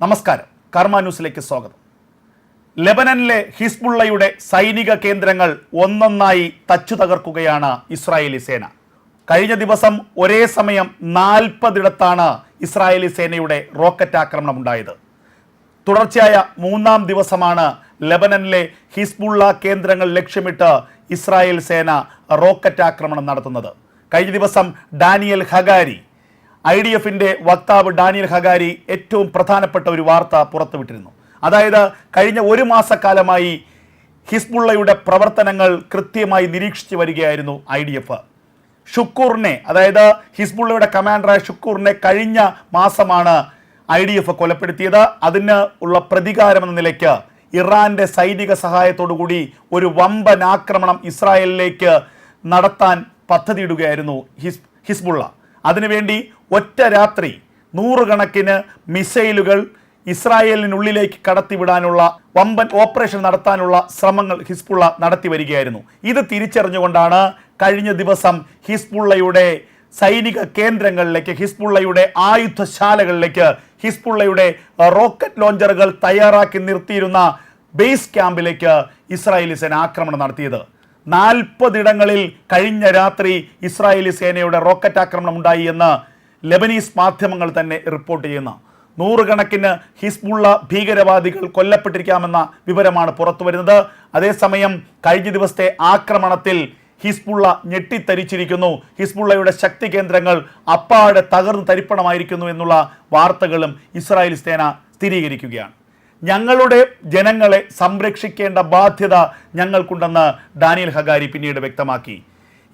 നമസ്കാരം. കർമ്മ ന്യൂസിലേക്ക് സ്വാഗതം. ലെബനനിലെ ഹിസ്ബുള്ളയുടെ സൈനിക കേന്ദ്രങ്ങൾ ഒന്നൊന്നായി തച്ചു തകർക്കുകയാണ് ഇസ്രായേലി സേന. കഴിഞ്ഞ ദിവസം ഒരേ സമയം നാൽപ്പതിടത്താണ് ഇസ്രായേലി സേനയുടെ റോക്കറ്റ് ആക്രമണം ഉണ്ടായത് തുടർച്ചയായ മൂന്നാം ദിവസമാണ് ലെബനനിലെ ഹിസ്ബുള്ള കേന്ദ്രങ്ങൾ ലക്ഷ്യമിട്ട് ഇസ്രായേൽ സേന റോക്കറ്റ് ആക്രമണം നടത്തുന്നത്. കഴിഞ്ഞ ദിവസം ഡാനിയൽ ഹഗാരി ഐ ഡി എഫിന്റെ വക്താവ് ഡാനിയൽ ഹഗാരി ഏറ്റവും പ്രധാനപ്പെട്ട ഒരു വാർത്ത പുറത്തുവിട്ടിരുന്നു. അതായത് കഴിഞ്ഞ ഒരു മാസക്കാലമായി ഹിസ്ബുള്ളയുടെ പ്രവർത്തനങ്ങൾ കൃത്യമായി നിരീക്ഷിച്ചു വരികയായിരുന്നു ഐ ഡി എഫ്. ഷുക്കൂറിനെ അതായത് ഹിസ്ബുള്ളയുടെ കമാൻഡറായ ഷുക്കൂറിനെ കഴിഞ്ഞ മാസമാണ് ഐ ഡി എഫ് കൊലപ്പെടുത്തിയത്. അതിന് ഉള്ള പ്രതികാരം എന്ന നിലയ്ക്ക് ഇറാന്റെ സൈനിക സഹായത്തോടുകൂടി ഒരു വമ്പൻ ആക്രമണം ഇസ്രായേലിലേക്ക് നടത്താൻ പദ്ധതിയിടുകയായിരുന്നു ഹിസ് ഹിസ്ബുള്ള. അതിനുവേണ്ടി ഒറ്റ രാത്രി നൂറുകണക്കിന് മിസൈലുകൾ ഇസ്രായേലിനുള്ളിലേക്ക് കടത്തിവിടാനുള്ള വമ്പൻ ഓപ്പറേഷൻ നടത്താനുള്ള ശ്രമങ്ങൾ ഹിസ്ബുള്ള നടത്തി വരികയായിരുന്നു. ഇത് തിരിച്ചറിഞ്ഞുകൊണ്ടാണ് കഴിഞ്ഞ ദിവസം ഹിസ്ബുള്ളയുടെ സൈനിക കേന്ദ്രങ്ങളിലേക്ക് ഹിസ്ബുള്ളയുടെ ആയുധശാലകളിലേക്ക് ഹിസ്ബുള്ളയുടെ റോക്കറ്റ് ലോഞ്ചറുകൾ തയ്യാറാക്കി നിർത്തിയിരുന്ന ബേസ് ക്യാമ്പിലേക്ക് ഇസ്രായേലി സേന ആക്രമണം നടത്തിയത്. നാൽപ്പതിടങ്ങളിൽ കഴിഞ്ഞ രാത്രി ഇസ്രായേലി സേനയുടെ റോക്കറ്റ് ആക്രമണം ഉണ്ടായി എന്ന് ലെബനീസ് മാധ്യമങ്ങൾ തന്നെ റിപ്പോർട്ട് ചെയ്യുന്ന നൂറുകണക്കിന് ഹിസ്ബുള്ള ഭീകരവാദികൾ കൊല്ലപ്പെട്ടിരിക്കാമെന്ന വിവരമാണ് പുറത്തു വരുന്നത്. അതേസമയം കഴിഞ്ഞ ദിവസത്തെ ആക്രമണത്തിൽ ഹിസ്ബുള്ള ഞെട്ടിത്തരിച്ചിരിക്കുന്നു. ഹിസ്ബുള്ളയുടെ ശക്തി കേന്ദ്രങ്ങൾ അപ്പാടെ തകർന്നു തരിപ്പണമായിരിക്കുന്നു എന്നുള്ള വാർത്തകളും ഇസ്രായേൽ സേന സ്ഥിരീകരിക്കുകയാണ്. ഞങ്ങളുടെ ജനങ്ങളെ സംരക്ഷിക്കേണ്ട ബാധ്യത ഞങ്ങൾക്കുണ്ടെന്ന് ഡാനിയൽ ഹഗാരി പിന്നീട് വ്യക്തമാക്കി.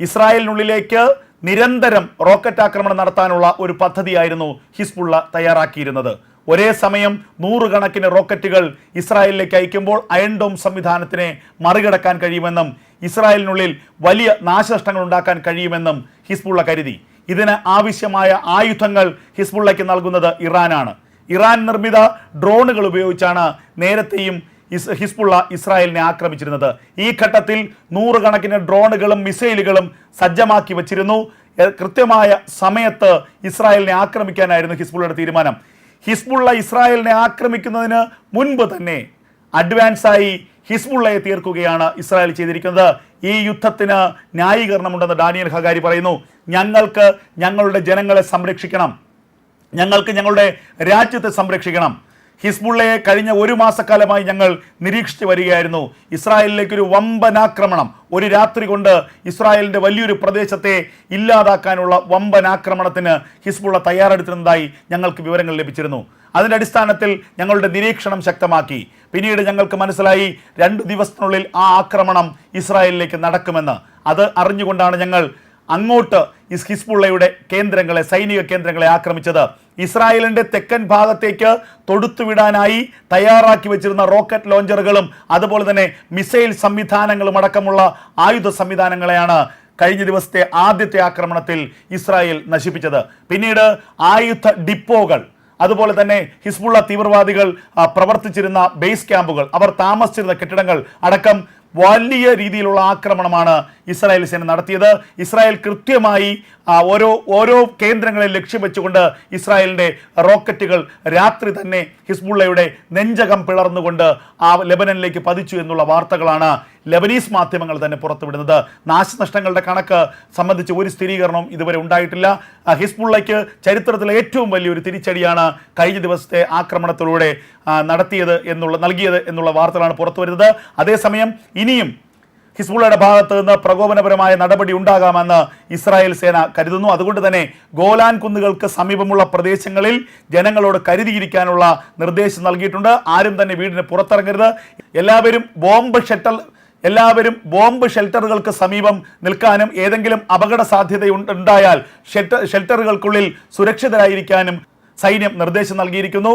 ഇസ്രായേലിനുള്ളിലേക്ക് നിരന്തരം റോക്കറ്റ് ആക്രമണം നടത്താനുള്ള ഒരു പദ്ധതിയായിരുന്നു ഹിസ്ബുള്ള തയ്യാറാക്കിയിരുന്നത്. ഒരേ സമയം നൂറുകണക്കിന് റോക്കറ്റുകൾ ഇസ്രായേലിലേക്ക് അയക്കുമ്പോൾ അയൺ ഡോം സംവിധാനത്തിനെ മറികടക്കാൻ കഴിയുമെന്നും ഇസ്രായേലിനുള്ളിൽ വലിയ നാശനഷ്ടങ്ങൾ ഉണ്ടാക്കാൻ കഴിയുമെന്നും ഹിസ്ബുള്ള കരുതി. ഇതിന് ആവശ്യമായ ആയുധങ്ങൾ ഹിസ്ബുള്ളയ്ക്ക് നൽകുന്നത് ഇറാനാണ്. ഇറാൻ നിർമ്മിത ഡ്രോണുകൾ ഉപയോഗിച്ചാണ് നേരത്തെയും ഇസ് ഹിസ്ബുള്ള ഇസ്രായേലിനെ ആക്രമിച്ചിരുന്നത്. ഈ ഘട്ടത്തിൽ നൂറുകണക്കിന് ഡ്രോണുകളും മിസൈലുകളും സജ്ജമാക്കി വച്ചിരുന്നു. കൃത്യമായ സമയത്ത് ഇസ്രായേലിനെ ആക്രമിക്കാനായിരുന്നു ഹിസ്ബുള്ളയുടെ തീരുമാനം. ഹിസ്ബുള്ള ഇസ്രായേലിനെ ആക്രമിക്കുന്നതിന് മുൻപ് തന്നെ അഡ്വാൻസായി ഹിസ്ബുള്ളയെ തീർക്കുകയാണ് ഇസ്രായേൽ ചെയ്തിരിക്കുന്നത്. ഈ യുദ്ധത്തിന് ന്യായീകരണമുണ്ടെന്ന് ഡാനിയൽ ഹഗാരി പറയുന്നു. ഞങ്ങൾക്ക് ഞങ്ങളുടെ ജനങ്ങളെ സംരക്ഷിക്കണം. ഞങ്ങൾക്ക് ഞങ്ങളുടെ രാജ്യത്തെ സംരക്ഷിക്കണം. ഹിസ്ബുള്ളയെ കഴിഞ്ഞ ഒരു മാസക്കാലമായി ഞങ്ങൾ നിരീക്ഷിച്ചു വരികയായിരുന്നു. ഇസ്രായേലിലേക്ക് ഒരു വമ്പനാക്രമണം ഒരു രാത്രി കൊണ്ട് ഇസ്രായേലിന്റെ വലിയൊരു പ്രദേശത്തെ ഇല്ലാതാക്കാനുള്ള വമ്പനാക്രമണത്തിന് ഹിസ്ബുള്ള തയ്യാറെടുത്തിരുന്നതായി ഞങ്ങൾക്ക് വിവരങ്ങൾ ലഭിച്ചിരുന്നു. അതിന്റെ അടിസ്ഥാനത്തിൽ ഞങ്ങളുടെ നിരീക്ഷണം ശക്തമാക്കി. പിന്നീട് ഞങ്ങൾക്ക് മനസ്സിലായി രണ്ട് ദിവസത്തിനുള്ളിൽ ആ ആക്രമണം ഇസ്രായേലിലേക്ക് നടക്കുമെന്ന്. അത് അറിഞ്ഞുകൊണ്ടാണ് ഞങ്ങൾ അങ്ങോട്ട് ഹിസ്ബുള്ളയുടെ കേന്ദ്രങ്ങളെ സൈനിക കേന്ദ്രങ്ങളെ ആക്രമിച്ചത്. ഇസ്രായേലിന്റെ തെക്കൻ ഭാഗത്തേക്ക് തൊടുത്തുവിടാനായി തയ്യാറാക്കി വെച്ചിരുന്ന റോക്കറ്റ് ലോഞ്ചറുകളും അതുപോലെ തന്നെ മിസൈൽ സംവിധാനങ്ങളും അടക്കമുള്ള ആയുധ സംവിധാനങ്ങളെയാണ് കഴിഞ്ഞ ദിവസത്തെ ആദ്യത്തെ ആക്രമണത്തിൽ ഇസ്രായേൽ നശിപ്പിച്ചത്. പിന്നീട് ആയുധ ഡിപ്പോകൾ അതുപോലെ തന്നെ ഹിസ്ബുള്ള തീവ്രവാദികൾ പ്രവർത്തിച്ചിരുന്ന ബേസ് ക്യാമ്പുകൾ അവർ താമസിച്ചിരുന്ന കെട്ടിടങ്ങൾ അടക്കം വലിയ രീതിയിലുള്ള ആക്രമണമാണ് ഇസ്രായേൽ സേന നടത്തിയത്. ഇസ്രായേൽ കൃത്യമായി ഓരോ ഓരോ കേന്ദ്രങ്ങളെ ലക്ഷ്യം വെച്ചുകൊണ്ട് ഇസ്രായേലിന്റെ റോക്കറ്റുകൾ രാത്രി തന്നെ ഹിസ്ബുള്ളയുടെ നെഞ്ചകം പിളർന്നുകൊണ്ട് ആ ലെബനനിലേക്ക് പതിച്ചു എന്നുള്ള വാർത്തകളാണ് ലെബനീസ് മാധ്യമങ്ങൾ തന്നെ പുറത്തുവിടുന്നത്. നാശനഷ്ടങ്ങളുടെ കണക്ക് സംബന്ധിച്ച് ഒരു സ്ഥിരീകരണവും ഇതുവരെ ഉണ്ടായിട്ടില്ല. ഹിസ്ബുള്ളയ്ക്ക് ചരിത്രത്തിലെ ഏറ്റവും വലിയൊരു തിരിച്ചടിയാണ് കഴിഞ്ഞ ദിവസത്തെ ആക്രമണത്തിലൂടെ നടത്തിയത് എന്നുള്ള നൽകിയത് എന്നുള്ള വാർത്തകളാണ് പുറത്തു വരുന്നത്. അതേസമയം ഇനിയും ഹിസ്ബുള്ളയുടെ ഭാഗത്ത് നിന്ന് പ്രകോപനപരമായ നടപടി ഉണ്ടാകാമെന്ന് ഇസ്രായേൽ സേന കരുതുന്നു. അതുകൊണ്ട് തന്നെ ഗോലാൻ കുന്നുകൾക്ക് സമീപമുള്ള പ്രദേശങ്ങളിൽ ജനങ്ങളോട് കരുതിയിരിക്കാനുള്ള നിർദ്ദേശം നൽകിയിട്ടുണ്ട്. ആരും തന്നെ വീടിന് പുറത്തിറങ്ങരുത്. എല്ലാവരും ബോംബ് ഷെട്ടൽ എല്ലാവരും ബോംബ് ഷെൽട്ടറുകൾക്ക് സമീപം നിൽക്കാനും ഏതെങ്കിലും അപകട സാധ്യത ഉണ്ടായാൽ ഷെൽട്ടറുകൾക്കുള്ളിൽ സുരക്ഷിതരായിരിക്കാനും സൈന്യം നിർദ്ദേശം നൽകിയിരിക്കുന്നു.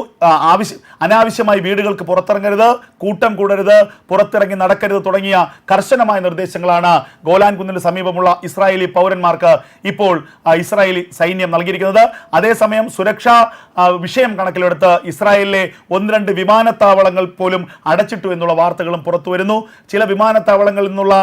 ആവശ്യം അനാവശ്യമായി വീടുകൾക്ക് പുറത്തിറങ്ങരുത് കൂട്ടം കൂടരുത് പുറത്തിറങ്ങി നടക്കരുത് തുടങ്ങിയ കർശനമായ നിർദ്ദേശങ്ങളാണ് ഗോലാൻ കുന്നിന് സമീപമുള്ള ഇസ്രായേലി പൗരന്മാർക്ക് ഇപ്പോൾ ഇസ്രായേലി സൈന്യം നൽകിയിരിക്കുന്നത്. അതേസമയം സുരക്ഷാ വിഷയം കണക്കിലെടുത്ത് ഇസ്രായേലിലെ ഒന്ന് രണ്ട് വിമാനത്താവളങ്ങൾ പോലും അടച്ചിട്ടു എന്നുള്ള വാർത്തകളും പുറത്തു വരുന്നു. ചില വിമാനത്താവളങ്ങളിൽ നിന്നുള്ള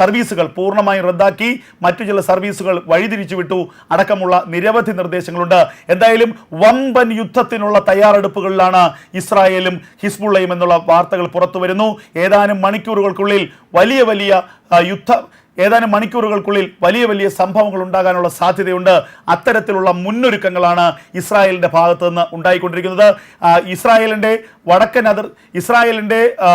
സർവീസുകൾ പൂർണമായും റദ്ദാക്കി മറ്റു ചില സർവീസുകൾ വഴിതിരിച്ചു വിട്ടു അടക്കമുള്ള നിരവധി നിർദ്ദേശങ്ങളുണ്ട്. എന്തായാലും വമ്പൻ യുദ്ധത്തിനുള്ള തയ്യാറെടുപ്പുകളിലാണ് ഇസ്രായേലും ഹിസ്ബുള്ളയും എന്നുള്ള വാർത്തകൾ പുറത്തു വരുന്നു ഏതാനും മണിക്കൂറുകൾക്കുള്ളിൽ വലിയ വലിയ യുദ്ധ ഏതാനും മണിക്കൂറുകൾക്കുള്ളിൽ വലിയ വലിയ സംഭവങ്ങൾ ഉണ്ടാകാനുള്ള സാധ്യതയുണ്ട്. അത്തരത്തിലുള്ള മുന്നൊരുക്കങ്ങളാണ് ഇസ്രായേലിന്റെ ഭാഗത്തുനിന്ന് ഉണ്ടായിക്കൊണ്ടിരിക്കുന്നത്. ഇസ്രായേലിന്റെ വടക്കൻ അതിർ ഇസ്രായേലിന്റെ ആ,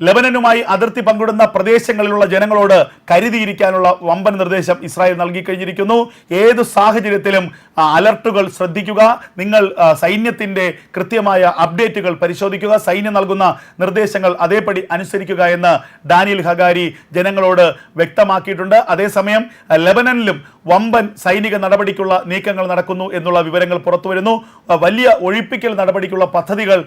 ലെബനനുമായി അതിർത്തി പങ്കിടുന്ന പ്രദേശങ്ങളിലുള്ള ജനങ്ങളോട് കരുതിയിരിക്കാനുള്ള വമ്പൻ നിർദ്ദേശം ഇസ്രായേൽ നൽകി കഴിഞ്ഞിരിക്കുന്നു ഏത് സാഹചര്യത്തിലും അലർട്ടുകൾ ശ്രദ്ധിക്കുക. നിങ്ങൾ സൈന്യത്തിന്റെ കൃത്യമായ അപ്ഡേറ്റുകൾ പരിശോധിക്കുക. സൈന്യം നൽകുന്ന നിർദ്ദേശങ്ങൾ അതേപടി അനുസരിക്കുക എന്ന് ഡാനിയൽ ഹഗാരി ജനങ്ങളോട് വ്യക്തമാക്കിയിട്ടുണ്ട്. അതേസമയം ലബനനിലും വമ്പൻ സൈനിക നടപടിക്കുള്ള നീക്കങ്ങൾ നടക്കുന്നു എന്നുള്ള വിവരങ്ങൾ പുറത്തുവരുന്നു. വലിയ ഒഴിപ്പിക്കൽ നടപടിക്കുള്ള പദ്ധതികൾ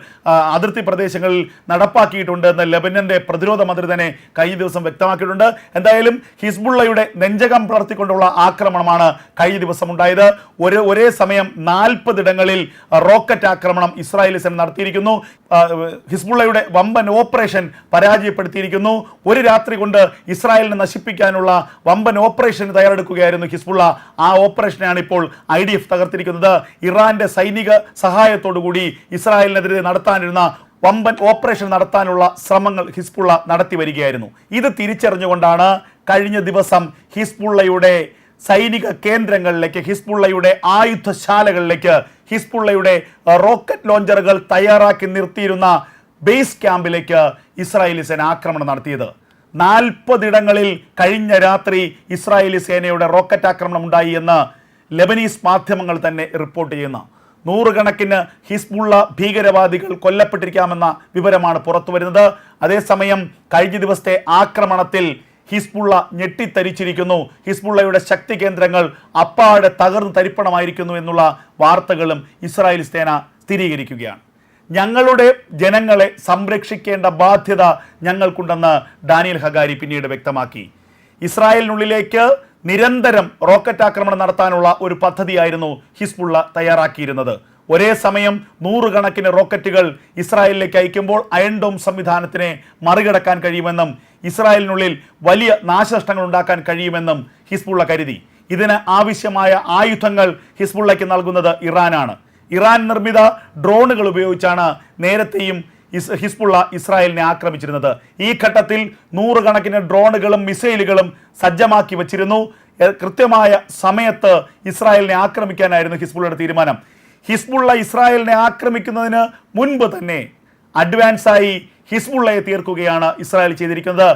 അതിർത്തി പ്രദേശങ്ങളിൽ നടപ്പാക്കിയിട്ടുണ്ട് എന്ന് ലെബനന്റെ പ്രതിരോധ മന്ത്രി തന്നെ കഴിഞ്ഞ ദിവസം വ്യക്തമാക്കിയിട്ടുണ്ട്. എന്തായാലും ഹിസ്ബുള്ളയുടെ നെഞ്ചകം പുലർത്തിക്കൊണ്ടുള്ള ആക്രമണമാണ് കഴിഞ്ഞ ദിവസം ഉണ്ടായത്. ഒരു ഒരേ സമയം നാൽപ്പതിടങ്ങളിൽ റോക്കറ്റ് ആക്രമണം ഇസ്രായേൽ സേന നടത്തിയിരിക്കുന്നു. ഹിസ്ബുള്ളയുടെ വമ്പൻ ഓപ്പറേഷൻ പരാജയപ്പെടുത്തിയിരിക്കുന്നു. ഒരു രാത്രി കൊണ്ട് ഇസ്രായേലിനെ നശിപ്പിക്കാനുള്ള വമ്പൻ ഓപ്പറേഷൻ തയ്യാറെടുക്കുകയായിരുന്നു ഹിസ്ബുള്ള. ആ ഓപ്പറേഷനാണ് ഇപ്പോൾ ഐ ഡി എഫ് തകർത്തിരിക്കുന്നത്. ഇറാന്റെ സൈനിക സഹായത്തോടുകൂടി ഇസ്രായേലിനെതിരെ നടത്താനിരുന്ന വമ്പൻ ഓപ്പറേഷൻ നടത്താനുള്ള ശ്രമങ്ങൾ ഹിസ്ബുള്ള നടത്തി വരികയായിരുന്നു. ഇത് തിരിച്ചറിഞ്ഞുകൊണ്ടാണ് കഴിഞ്ഞ ദിവസം ഹിസ്ബുള്ളയുടെ സൈനിക കേന്ദ്രങ്ങളിലേക്ക് ഹിസ്ബുള്ളയുടെ ആയുധശാലകളിലേക്ക് ഹിസ്ബുള്ളയുടെ റോക്കറ്റ് ലോഞ്ചറുകൾ തയ്യാറാക്കി നിർത്തിയിരുന്ന ബേസ് ക്യാമ്പിലേക്ക് ഇസ്രായേലി സേന ആക്രമണം നടത്തിയത്. നാൽപ്പതിടങ്ങളിൽ കഴിഞ്ഞ രാത്രി ഇസ്രായേലി സേനയുടെ റോക്കറ്റ് ആക്രമണം ഉണ്ടായി എന്ന് ലെബനീസ് മാധ്യമങ്ങൾ തന്നെ റിപ്പോർട്ട് ചെയ്യുന്നു. നൂറുകണക്കിന് ഹിസ്ബുള്ള ഭീകരവാദികൾ കൊല്ലപ്പെട്ടിരിക്കാമെന്ന വിവരമാണ് പുറത്തു വരുന്നത് അതേസമയം കഴിഞ്ഞ ദിവസത്തെ ആക്രമണത്തിൽ ഹിസ്ബുള്ള ഞെട്ടിത്തരിച്ചിരിക്കുന്നു. ഹിസ്ബുള്ളയുടെ ശക്തി കേന്ദ്രങ്ങൾ അപ്പാടെ തകർന്നു തരിപ്പണമായിരിക്കുന്നു എന്നുള്ള വാർത്തകളും ഇസ്രായേൽ സേന സ്ഥിരീകരിക്കുകയാണ്. ഞങ്ങളുടെ ജനങ്ങളെ സംരക്ഷിക്കേണ്ട ബാധ്യത ഞങ്ങൾക്കുണ്ടെന്ന് ഡാനിയൽ ഹഗാരി പിന്നീട് വ്യക്തമാക്കി. ഇസ്രായേലിനുള്ളിലേക്ക് നിരന്തരം റോക്കറ്റ് ആക്രമണം നടത്താനുള്ള ഒരു പദ്ധതിയായിരുന്നു ഹിസ്ബുള്ള തയ്യാറാക്കിയിരുന്നത്. ഒരേ സമയം നൂറുകണക്കിന് റോക്കറ്റുകൾ ഇസ്രായേലിലേക്ക് അയക്കുമ്പോൾ അയൺ ഡോം സംവിധാനത്തിനെ മറികടക്കാൻ കഴിയുമെന്നും ഇസ്രായേലിനുള്ളിൽ വലിയ നാശനഷ്ടങ്ങൾ ഉണ്ടാക്കാൻ കഴിയുമെന്നും ഹിസ്ബുള്ള കരുതി. ഇതിന് ആവശ്യമായ ആയുധങ്ങൾ ഹിസ്ബുള്ളയ്ക്ക് നൽകുന്നത് ഇറാനാണ്. ഇറാൻ നിർമ്മിത ഡ്രോണുകൾ ഉപയോഗിച്ചാണ് നേരത്തെയും ഇസ് ഹിസ്ബുള്ള ഇസ്രായേലിനെ ആക്രമിച്ചിരുന്നത്. ഈ ഘട്ടത്തിൽ നൂറുകണക്കിന് ഡ്രോണുകളും മിസൈലുകളും സജ്ജമാക്കി വച്ചിരുന്നു. കൃത്യമായ സമയത്ത് ഇസ്രായേലിനെ ആക്രമിക്കാനായിരുന്നു ഹിസ്ബുള്ളയുടെ തീരുമാനം. ഹിസ്ബുള്ള ഇസ്രായേലിനെ ആക്രമിക്കുന്നതിന് മുൻപ് തന്നെ അഡ്വാൻസായി ഹിസ്ബുള്ളയെ തീർക്കുകയാണ് ഇസ്രായേൽ ചെയ്തിരിക്കുന്നത്.